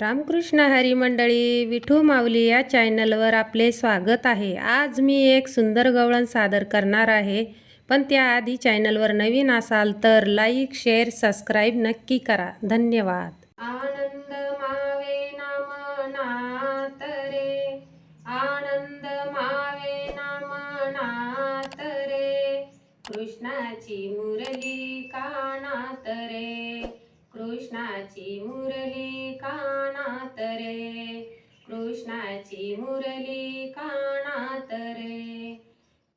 रामकृष्ण हरी मंडळी विठू माऊली या चॅनलवर आपले स्वागत आहे. आज मी एक सुंदर गवळण सादर करणार आहे. पण त्याआधी चॅनलवर नवीन असाल तर लाईक शेअर सबस्क्राईब नक्की करा. धन्यवाद. आनंद मावे नामनात रे. आनंद मावे नामनात रे. कृष्णाची मुरली का कृष्णाची मुरली कानात रे. कृष्णाची मुरली कानात रे.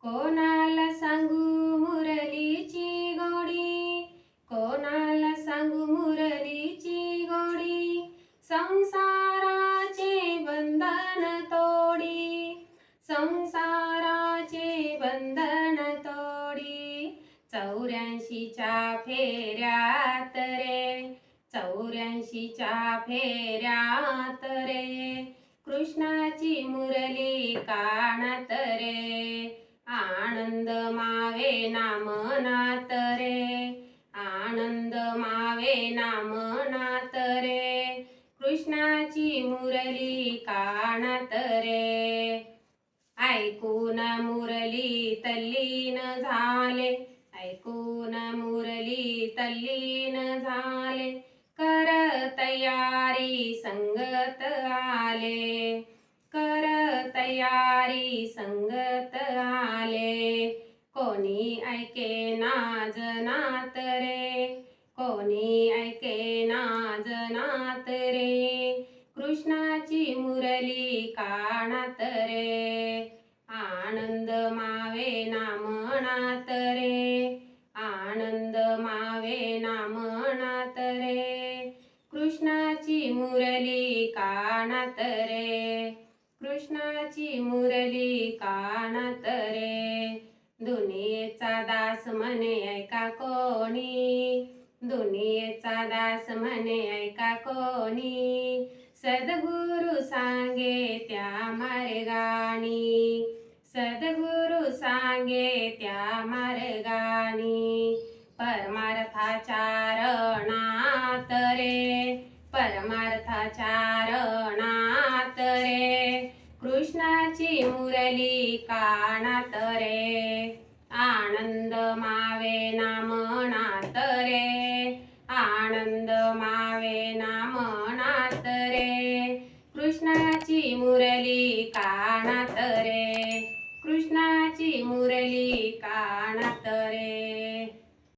कोणाला सांगू मुरलीची गोडी? कोणाला सांगू मुरलीची गोडी? संसाराचे बंधन तोडी. संसाराचे बंधन तोडी. चौऱ्याऐंशीच्या फेऱ्यात रे. चौऱ्याऐंशीच्या फेऱ्यात रे. कृष्णाची मुरली कानात रे. आनंद मावे नामनात रे. आनंद मावे नामनात रे. कृष्णाची मुरली कानात रे. ऐकून मुरली तल्लीन झाले. ऐकून मुरली तल्लीन झाले. तयारी संगत आले. कर तयारी संगत आले. कोणी ऐके नाजनात रे. कोणी ऐके नाजनात रे. कृष्णाची मुरली कानात रे. आनंद मावे नामनात रे. आनंद मावे नामनात रे. मुरली कानात रे. कृष्णाची मुरली कानात रे. दुनियेचा दास म्हणे ऐका कोणी? दुनियेचा दास म्हणे ऐका कोणी? सद्गुरु सांगे त्या मार्गाणी सद्गुरु सांगे त्या मार्गानी. परमार्थाच्या रणात रे. परमार्थचारणात रे. कृष्णाची मुरली कानात रे. आनंद मावे नामनात रे. आनंद मावे नामनात रे. कृष्णाची मुरली कानात रे. कृष्णाची मुरली कानात रे.